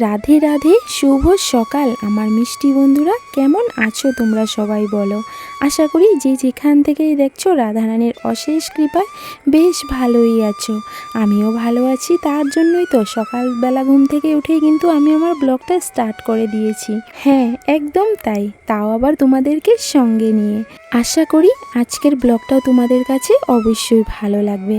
রাধে রাধে, শুভ সকাল। আমার মিষ্টি বন্ধুরা, কেমন আছো তোমরা সবাই বলো? আশা করি যে যেখান থেকেই দেখছ রাধারানীর অশেষ কৃপায় বেশ ভালোই আছো। আমিও ভালো আছি, তার জন্যই তো সকালবেলা ঘুম থেকে উঠেই কিন্তু আমি আমার ব্লগটা স্টার্ট করে দিয়েছি। হ্যাঁ একদম তাই, তাও আবার তোমাদেরকে সঙ্গে নিয়ে। আশা করি আজকের ব্লগটাও তোমাদের কাছে অবশ্যই ভালো লাগবে।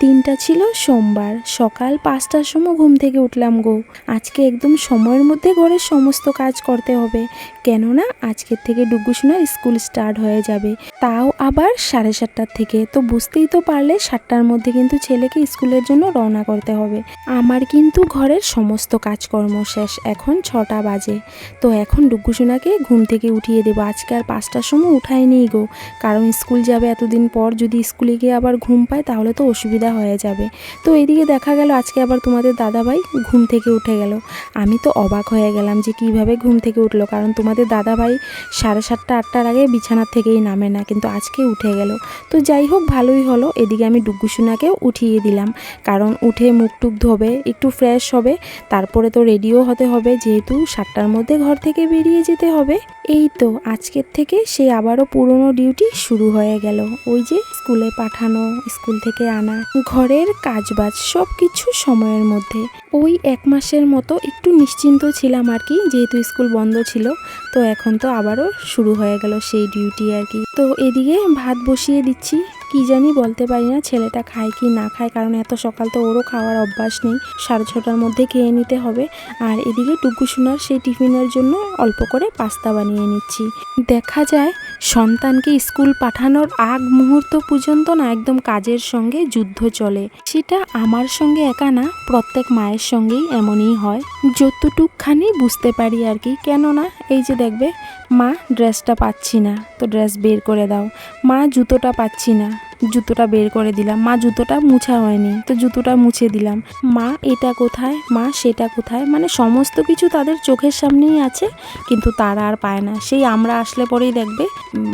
দিনটা ছিল সোমবার, সকাল পাঁচটার সময় ঘুম থেকে উঠলাম গো। আজকে একদম সময়ের মধ্যে ঘরের সমস্ত কাজ করতে হবে। কেননা আজকের থেকে ডুগুসোনার স্কুল স্টার্ট হয়ে যাবে। তাও আবার সাড়ে সাতটার থেকে। তো বুঝতেই তো পারলে সাতটার মধ্যে কিন্তু ছেলেকে স্কুলের জন্য রওনা করতে হবে। আমার কিন্তু ঘরের সমস্ত কাজকর্ম শেষ। এখন ছটা বাজে। তো এখন ডুগুসোনাকে ঘুম থেকে উঠিয়ে দেবো। আজকে আর পাঁচটার সময় উঠাই নেই গো। কারণ স্কুল যাবে এতদিন পর যদি স্কুলে গিয়ে আবার ঘুম পায় তাহলে তো অসুবিধা হয়ে যাবে। তো এদিকে দেখা গেল, আজকে আবার তোমাদের দাদাভাই ঘুম থেকে উঠে গেল। আমি তো অবাক হয়ে গেলাম যে কীভাবে ঘুম থেকে উঠল, কারণ তোমাদের দাদাভাই সাড়ে সাতটা, আটটার আগে বিছানার থেকেই নামে না, কিন্তু আজকে উঠে গেল। তো যাই হোক, ভালোই হলো। এদিকে আমি ডুগ্গুসোনাকেও উঠিয়ে দিলাম, কারণ উঠে মুখ টুক ধোবে, একটু ফ্রেশ হবে, তারপরে তো রেডিও হতে হবে, যেহেতু সাতটার মধ্যে ঘর থেকে বেরিয়ে যেতে হবে। এই তো, আজকের থেকে সে আবারও পুরনো ডিউটি শুরু হয়ে গেল। ওই যে স্কুলে পাঠানো, স্কুল থেকে আনা, ঘরের কাজবাজ সব কিছু সময়ের মধ্যে। ওই এক মাসের মতো একটু নিশ্চিন্ত ছিলাম আর কি, যেহেতু স্কুল বন্ধ ছিল, তো এখন তো আবারও শুরু হয়ে গেল সেই ডিউটি আর কি। তো এদিকে ভাত বসিয়ে দিচ্ছি, কি জানি বলতে পারি না, ছেলেটা খায় কি না খায়, কারণ এত সকাল তো ওরও খাওয়ার অভ্যাস নেই, সাড়ে ছটার মধ্যে খেয়ে নিতে হবে। আর এদিকে টুকু সোনার সেই টিফিনের জন্য অল্প করে পাস্তা বানিয়ে নিচ্ছি। দেখা যায় সন্তানকে স্কুল পাঠানোর আগ মুহূর্ত পর্যন্ত না একদম কাজের সঙ্গে যুদ্ধ চলে। সেটা আমার সঙ্গে একা না, প্রত্যেক মায়ের সঙ্গেই এমনই হয়। যতটুকখানি বুঝতে পারি আর কি, কেননা এই যে দেখবে, মা ড্রেসটা পাচ্ছি না। তো ড্রেস বের করে দাও। মা জুতোটা পাচ্ছি না। জুতোটা বের করে দিলাম। মা জুতোটা মুছা হয়নি, তো জুতোটা মুছে দিলাম। মা, এটা কোথায়? মা, সেটা কোথায়? মানে সমস্ত কিছু তাদের চোখের সামনেই আছে, কিন্তু তারা আর পায় না। সেই আমরা আসলে পরেই দেখবে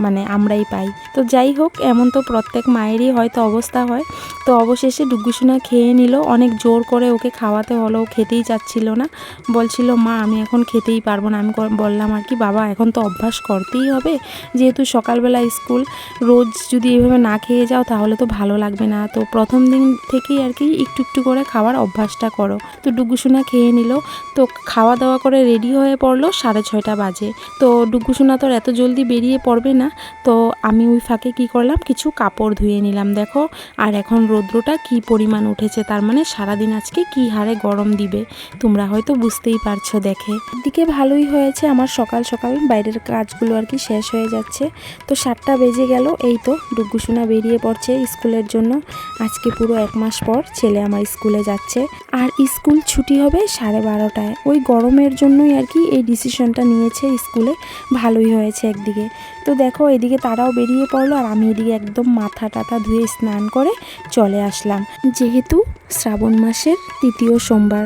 মানে আমরাই পাই। তো যাই হোক, এমন তো প্রত্যেক মায়েরই হয়তো অবস্থা হয়। তো অবশেষে ডুগুসোনা খেয়ে নিল। অনেক জোর করে ওকে খাওয়াতে হলো। খেতেই চাচ্ছিল না। বলছিল, মা, আমি এখন খেতেই পারব না। আমি বললাম আর কি, বাবা, এখন তো অভ্যাস করতেই হবে। যেহেতু সকালবেলা স্কুল, রোজ যদি এভাবে না খেয়ে যাও তাহলে তো ভালো লাগবে না। তো প্রথম দিন থেকেই আর কি একটু একটু করে খাওয়ার অভ্যাসটা করো। তো ডুগুসোনা খেয়ে নিল। তো খাওয়া দাওয়া করে রেডি হয়ে পড়ল সাড়ে ছয়টা বাজে। তো ডুগুসোনা তো এত জলদি বেরিয়ে পড়বে না। তো আমি ওই ফাঁকে কি করলাম? কিছু কাপড় ধুয়ে নিলাম, দেখো। আর এখন রৌদ্রটা কি পরিমাণ উঠেছে, তার মানে সারাদিন আজকে কি হারে গরম দিবে, তোমরা হয়তো বুঝতেই পারছ দেখে। দিকে ভালোই হয়েছে, আমার সকাল সকাল বাইরের কাজগুলো আর কি শেষ হয়ে যাচ্ছে। তো সাতটা বেজে গেল, এই তো ডুগুসোনা বেরিয়ে পড়ছে স্কুলের জন্য। আজকে পুরো এক মাস পর ছেলে আমার স্কুলে যাচ্ছে। আর স্কুল ছুটি হবে সাড়ে বারোটায়। ওই গরমের জন্যই আর কি এই ডিসিশনটা নিয়েছে স্কুলে। ভালোই হয়েছে একদিকে। তো দেখো, এদিকে তারাও বেরিয়ে পড়ল আর আমি এদিকে একদম মাথা টাথা ধুয়ে স্নান করে চলে আসলাম। যেহেতু শ্রাবণ মাসের তৃতীয় সোমবার,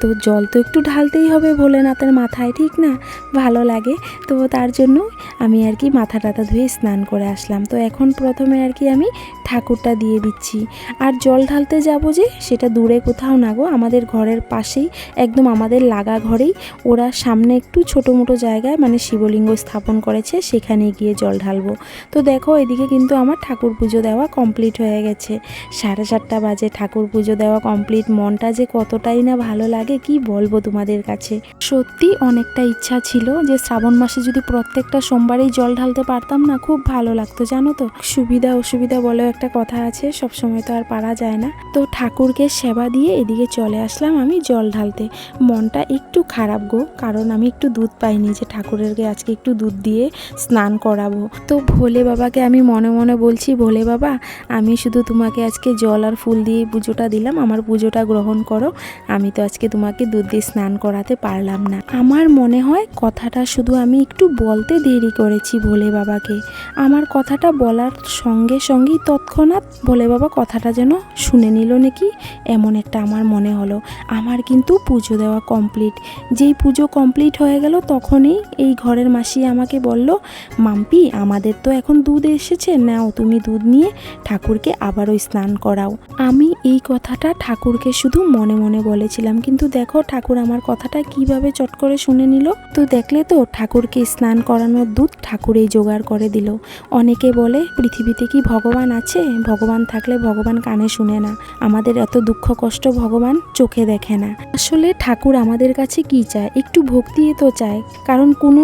তো জল তো একটু ঢালতেই হবে ভোলেনাথের মাথায়, ঠিক না? ভালো লাগে। তো তার জন্য আমি আর কি মাথা টাথা ধুয়ে স্নান করে আসলাম। তো এখন প্রথমে আর কি আমি ঠাকুরটা দিয়ে দিচ্ছি। আর জল ঢালতে যাব যে, সেটা দূরে কোথাও না গো, আমাদের ঘরের পাশেই, একদম আমাদের লাগা ঘরেই। ওরা সামনে একটু ছোটো মোটো জায়গায় মানে শিবলিঙ্গ স্থাপন করেছে সেখানে গিয়ে জল ঢালবো। তো দেখো, এদিকে কিন্তু আমার ঠাকুর পুজো দেওয়া কমপ্লিট হয়ে গেছে। সাড়ে সাতটা বাজে, ঠাকুর পুজো দেওয়া কমপ্লিট মনটা যে কতটাই না ভালো লাগে, কি বলব তোমাদের কাছে? সত্যি অনেকটা ইচ্ছা ছিল যে শ্রাবণ মাসে যদি প্রত্যেকটা সোমবারেই জল ঢালতে পারতাম না, খুব ভালো লাগতো, জানো তো? সুবিধা অসুবিধা বলেও একটা কথা আছে সব সময় তো আর পারা যায় না। তো ঠাকুরকে সেবা দিয়ে এদিকে চলে আসলাম আমি জল ঢালতে। মনটা একটু খারাপ গো, কারণ আমি একটু দুধ পাইনি যে ঠাকুরেরকে আজকে একটু দুধ দিয়ে স্নান করাবো তো ভোলে বাবাকে আমি মনে মনে বলছি, ভোলে বাবা, আমি শুধু তোমাকে আজকে জল আর ফুল দিয়ে পুজোটা দিলাম, আমার পুজোটা গ্রহণ করো। আমি তো আজকে তোমাকে দুধ দিয়ে স্নান করাতে পারলাম না। আমার মনে হয় কথাটা শুধু আমি একটু বলতে দেরি করেছি ভোলে বাবাকে। আমার কথাটা বলার সঙ্গে সঙ্গেই তৎক্ষণাৎ ভোলে বাবা কথাটা যেন শুনে নিল নাকি, এমন একটা আমার মনে হলো। আমার কিন্তু পুজো দেওয়া কমপ্লিট যেই পুজো কমপ্লিট হয়ে গেল, তখনই এই ঘরের মাসি আমাকে বলল, মাম পম্পি আমাদের তো এখন দুধ এসেছে, নাও তুমি দুধ নিয়ে ঠাকুরকে আবারও স্নান করাও। আমি এই কথাটা ঠাকুরকে শুধু মনে মনে বলেছিলাম, কিন্তু দেখো ঠাকুর আমার কথাটা কীভাবে চট করে শুনে নিল। তো দেখলে তো, ঠাকুরকে স্নান করানোর দুধ ঠাকুরেই জোগাড় করে দিল। অনেকে বলে, পৃথিবীতে কি ভগবান আছে? ভগবান থাকলে ভগবান কানে শুনে না। আমাদের এত দুঃখ কষ্ট ভগবান চোখে দেখে না। আসলে ঠাকুর আমাদের কাছে কি চায়? একটু ভক্তি তো চায়। কারণ কোনো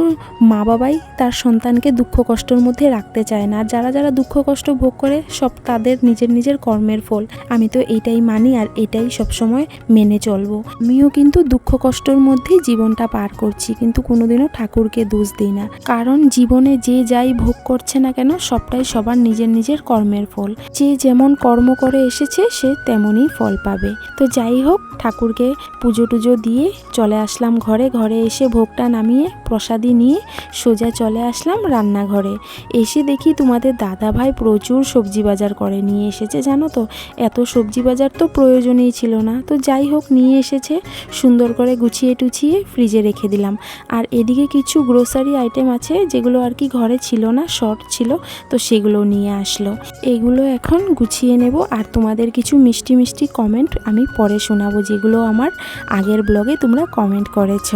মা বাবাই তার সন্তানকে দুঃখ কষ্টের মধ্যে রাখতে চায় না। যারা যারা দুঃখ কষ্ট ভোগ করে, সব তাদের নিজের নিজের কর্মের ফল। আমি তো এটাই মানি আর এটাই সবসময় মেনে চলবো। আমিও কিন্তু দুঃখ কষ্টের মধ্যেই জীবনটা পার করছি, কিন্তু কোনোদিনও ঠাকুরকে দোষ দিই না। কারণ জীবনে যে যাই ভোগ করছে না কেন, সবটাই সবার নিজের নিজের কর্মের ফল। যে যেমন কর্ম করে এসেছে, সে তেমনই ফল পাবে। তো যাই হোক, ঠাকুরকে পুজো টুজো দিয়ে চলে আসলাম ঘরে। ঘরে এসে ভোগটা নামিয়ে প্রসাদি নিয়ে সোজা চলে আসলাম রান্নাঘরে। এসে দেখি তোমাদের দাদা ভাই প্রচুর সবজি বাজার করে নিয়ে এসেছে, জানো তো? এত সবজি বাজার তো প্রয়োজনই ছিল না। তো যাই হোক, নিয়ে এসেছে। সুন্দর করে গুছিয়ে টুছিয়ে ফ্রিজে রেখে দিলাম। আর এদিকে কিছু গ্রোসারি আইটেম আছে, যেগুলো আর কি ঘরে ছিল না শর্ট ছিল, তো সেগুলো নিয়ে আসলো। এগুলো এখন গুছিয়ে নেব। আর তোমাদের কিছু মিষ্টি মিষ্টি কমেন্ট আমি পরে শোনাবো, যেগুলো আমার আগের ব্লগে তোমরা কমেন্ট করেছ।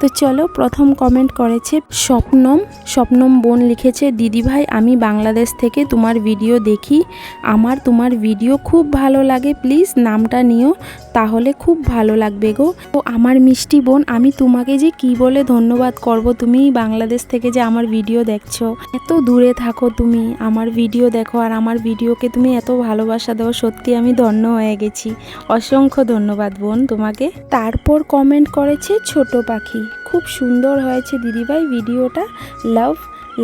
তো চলো, প্রথম কমেন্ট করেছে স্বপ্নম। স্বপ্নম বোন লিখেছে, দিদি ভাই, আমি বাংলাদেশ থেকে তোমার ভিডিও দেখি। আমার তোমার ভিডিও খুব ভালো লাগে। প্লিজ নামটা নিও, তাহলে খুব ভালো লাগবে গো। তো আমার মিষ্টি বোন, আমি তোমাকে যে কি বলে ধন্যবাদ করব তুমি বাংলাদেশ থেকে যে আমার ভিডিও দেখছ। এত দূরে থাকো তুমি, আমার ভিডিও দেখো, আর আমার ভিডিওকে তুমি এত ভালোবাসা দাও, সত্যি আমি ধন্য হয়ে গেছি। অসংখ্য ধন্যবাদ বোন তোমাকে। তারপর কমেন্ট করেছে ছোট পাখি। খুব সুন্দর হয়েছে দিদিভাই ভিডিওটা। লাভ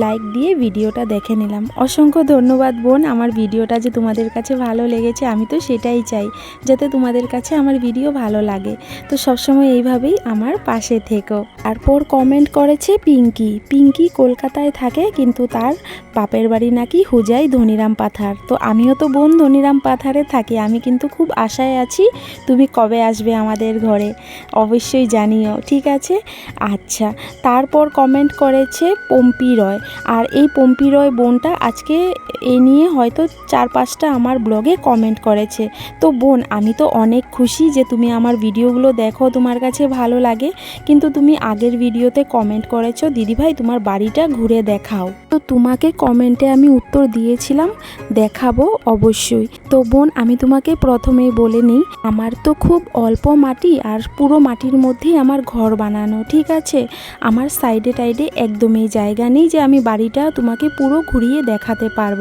লাইক দিয়ে ভিডিওটা দেখে নিলাম। অসংখ্য ধন্যবাদ বোন, আমার ভিডিওটা যে তোমাদের কাছে ভালো লেগেছে, আমি তো সেটাই চাই, যাতে তোমাদের কাছে আমার ভিডিও ভালো লাগে। তো সবসময় এইভাবেই আমার পাশে থেকো। তারপর কমেন্ট করেছে পিঙ্কি। পিঙ্কি কলকাতায় থাকে, কিন্তু তার বাপের বাড়ি নাকি হুজাই ধনিরাম পাথার। তো আমিও তো বোন ধনিরাম পাথারে থাকি, আমি কিন্তু খুব আশায় আছি তুমি কবে আসবে আমাদের ঘরে, অবশ্যই জানিও, ঠিক আছে? আচ্ছা তারপর কমেন্ট করেছে পম্পি রয়। আর এই পম্পি রয় বোনটা আজকে এ নিয়ে হয়তো চার পাঁচটা আমার ব্লগে কমেন্ট করেছে। তো বোন, আমি তো অনেক খুশি যে তুমি আমার ভিডিওগুলো দেখো, তোমার কাছে ভালো লাগে। কিন্তু তুমি আগের ভিডিওতে কমেন্ট করেছ দিদিভাই তোমার বাড়িটা ঘুরে দেখাও। তো তোমাকে কমেন্টে আমি উত্তর দিয়েছিলাম, দেখাবো অবশ্যই। তো বোন, আমি তোমাকে প্রথমেই বলে নিই, আমার তো খুব অল্প মাটি আর পুরো মাটির মধ্যেই আমার ঘর বানানো, ঠিক আছে? আমার সাইডে টাইডে একদমই জায়গা নেই যে আমি বাড়িটা তোমাকে পুরো ঘুরিয়ে দেখাতে পারব।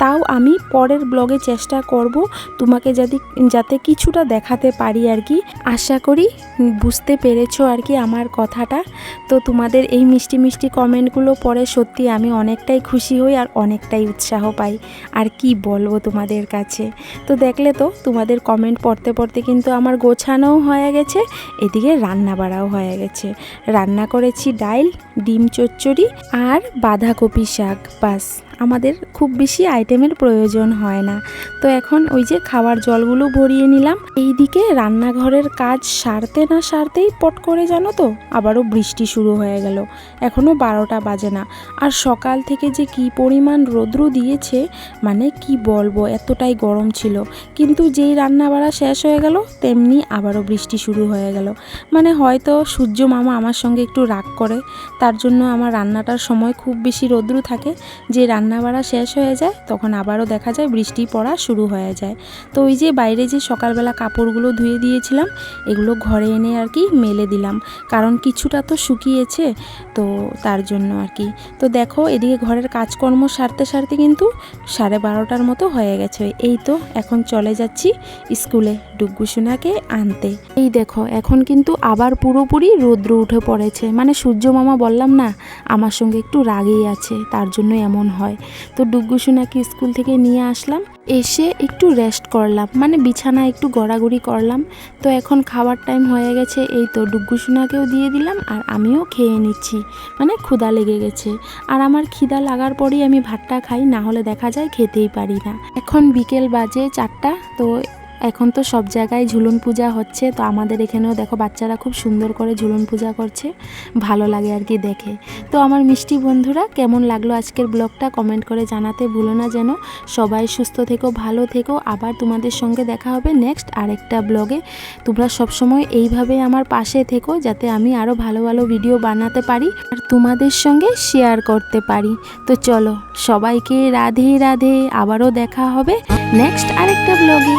তাও আমি পরের ব্লগে চেষ্টা করব তোমাকে যদি যাতে কিছুটা দেখাতে পারি আর কি। আশা করি বুঝতে পেরেছ আর কি আমার কথাটা। তো তোমাদের এই মিষ্টি মিষ্টি কমেন্টগুলো পরে সত্যি আমি অনেকটাই খুশি হই আর অনেকটাই উৎসাহ পাই। আর কি বলব তোমাদের কাছে? তো দেখলে তো তোমাদের কমেন্ট পড়তে পড়তে কিন্তু আমার গোছানোও হয়ে গেছে, এদিকে রান্না বাড়াও হয়ে গেছে। রান্না করেছি ডাইল, ডিম চচ্চড়ি আর বাঁধাকপি শাক, বাস। আমাদের খুব বেশি আইটেমের প্রয়োজন হয় না। তো এখন ওই যে খাওয়ার জলগুলো ভরিয়ে নিলাম। এইদিকে রান্নাঘরের কাজ সারতে না সারতেই পট করে জানো তো, আবারও বৃষ্টি শুরু হয়ে গেল। এখনও বারোটা বাজে না। আর সকাল থেকে যে কি পরিমাণ রৌদ্র দিয়েছে মানে কি বলব, এতটাই গরম ছিল। কিন্তু যেই রান্না বাড়া শেষ হয়ে গেল, তেমনি আবারও বৃষ্টি শুরু হয়ে গেল। মানে হয়তো সূর্য মামা আমার সঙ্গে একটু রাগ করে, তার জন্য আমার রান্নাটার সময় খুব বেশি রৌদ্র থাকে, যে রান্না বাড়া শেষ হয়ে যায়, তখন আবারও দেখা যায় বৃষ্টি পড়া শুরু হয়ে যায়। তো ওই যে বাইরে যে সকালবেলা কাপড়গুলো ধুয়ে দিয়েছিলাম, এগুলো ঘরে এনে আর কি মেলে দিলাম। কারণ কিছুটা তো শুকিয়েছে, তো তার জন্য আর কি। তো দেখো, এদিকে ঘরের কাজকর্ম সারতে সারতে কিন্তু সাড়ে বারোটার মতো হয়ে গেছে। এই তো, এখন চলে যাচ্ছি স্কুলে ডুগ্গুসোনাকে আনতে। এই দেখো, এখন কিন্তু আবার পুরোপুরি রৌদ্র উঠে পড়েছে। মানে সূর্য মামা বললাম না, আমার সঙ্গে একটু রাগেই আছে, তার জন্য এমন হয়। তো ডুগ্গু সোনাকে স্কুল থেকে নিয়ে আসলাম, এসে একটু রেস্ট করলাম মানে বিছানায় একটু গড়াগড়ি করলাম। তো এখন খাবার টাইম হয়ে গেছে, এই তো ডুগ্গু সোনাকেও দিয়ে দিলাম আর আমিও খেয়ে নিচ্ছি মানে ক্ষুদা লেগে গেছে। আর আমার খিদা লাগার পরেই আমি ভাতটা খাই, না হলে দেখা যায় খেতেই পারি না। এখন বিকেল বাজে চারটা, তো এখন তো সব জায়গায় ঝুলন পূজা হচ্ছে, তো আমাদের এখানেও দেখো বাচ্চারা খুব সুন্দর করে ঝুলন পূজা করছে, ভালো লাগে আর কি দেখে। তো আমার মিষ্টি বন্ধুরা, কেমন লাগল আজকের ব্লগটা কমেন্ট করে জানাতে ভুলো না যেন। সবাই সুস্থ থেকো, ভালো থেকো, আবার তোমাদের সঙ্গে দেখা হবে নেক্সট আরেকটা ব্লগে। তোমরা সবসময় এইভাবে আমার পাশে থেকো, যাতে আমি আরও ভালো ভালো ভিডিও বানাতে পারি আর তোমাদের সঙ্গে শেয়ার করতে পারি। তো চলো, সবাইকে রাধে রাধে, আবারও দেখা হবে নেক্সট আরেকটা ব্লগে।